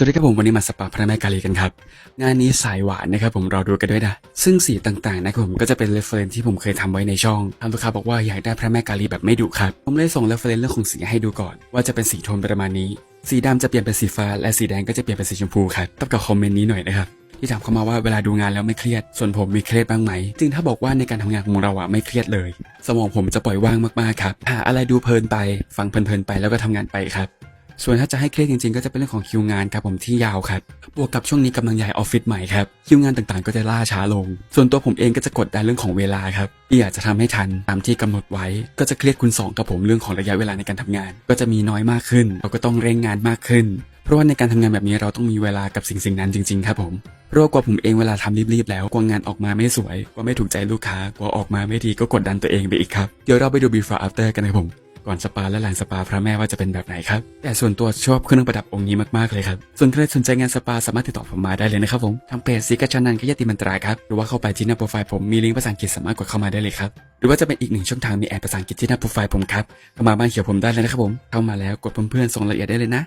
สวัสดีครับผมวันนี้มาสปาพระแม่กาลีกันครับ งานนี้สายหวานนะครับผมรอดูกันด้วยนะ ซึ่งสีต่างๆนะครับผมก็จะเป็นเรฟเฟรนที่ผมเคยทำไว้ในช่องทางลูกค้าบอกว่าอยากได้พระแม่กาลีแบบไม่ดุครับ ผมเลยส่งเรฟเฟรนเรื่องของสีให้ดูก่อน ว่าจะเป็นสีโทนประมาณนี้ สีดำจะเปลี่ยนเป็นสีฟ้า และสีแดงก็จะเปลี่ยนเป็นสีชมพูครับตอบกับคอมเมนต์นี้หน่อยนะครับที่ถามเข้ามาว่าเวลาดูงานแล้วไม่เครียด ส่วนผมมีเครียดบ้างไหมจึงถ้าบอกว่าในการทำงานของเราอะไม่เครียดเลย สมองผมจะปล่อยว่างมากๆครับ หาอะไรดูเพลินไป ฟังเพลินๆไปแล้วก็ทำงานไปครับ ส่วนถ้าจะให้เครียดจริงๆ ก็จะเป็นเรื่องของคิวงานครับผมที่ยาวครับ บวกกับช่วงนี้กำลังย้ายออฟฟิศใหม่ครับ คิวงานต่างๆ ก็จะล่าช้าลง ส่วนตัวผมเองก็จะกดดันเรื่องของเวลาครับที่อยากจะทำให้ทันตามที่กำหนดไว้ ก็จะเครียดคุณสองกับผมเรื่องของระยะเวลาในการทำงาน ก็จะมีน้อยมากขึ้น เราก็ต้องเร่งงานมากขึ้น เพราะว่าในการทำงานแบบนี้เราต้องมีเวลากับสิ่งสิ่งนั้นจริงๆ ครับผมเพราะว่ากว่าผมเองเวลาทำรีบๆแล้วกลัวงานออกมาไม่สวยกลัวไม่ถูกใจลูกค้ากลัวออกมาไม่ดีก็กดดันตัวเองไปอีกครับเดี๋ยวเราไปดู before after กันนะครับผม ก่อนสปาและหลังสปาพระแม่ว่าจะเป็นแบบไหนครับ แต่ส่วนตัวชอบเครื่องประดับองค์นี้มากๆเลยครับ ส่วนใครสนใจงานสปาสามารถติดต่อผมมาได้เลยนะครับผมทางเพจซิกาชานันขยติมันตราครับ หรือว่าเข้าไปที่หน้าโปรไฟล์ผมมีลิงก์ภาษาอังกฤษสามารถกดเข้ามาได้เลยครับ หรือว่าจะเป็นอีกหนึ่งช่องทางมีแอดภาษาอังกฤษที่หน้าโปรไฟล์ผมครับ เข้ามาบ้านเขียวผมได้เลยนะครับผม เข้ามาแล้วกดเพื่อนๆส่งรายละเอียดได้เลยนะ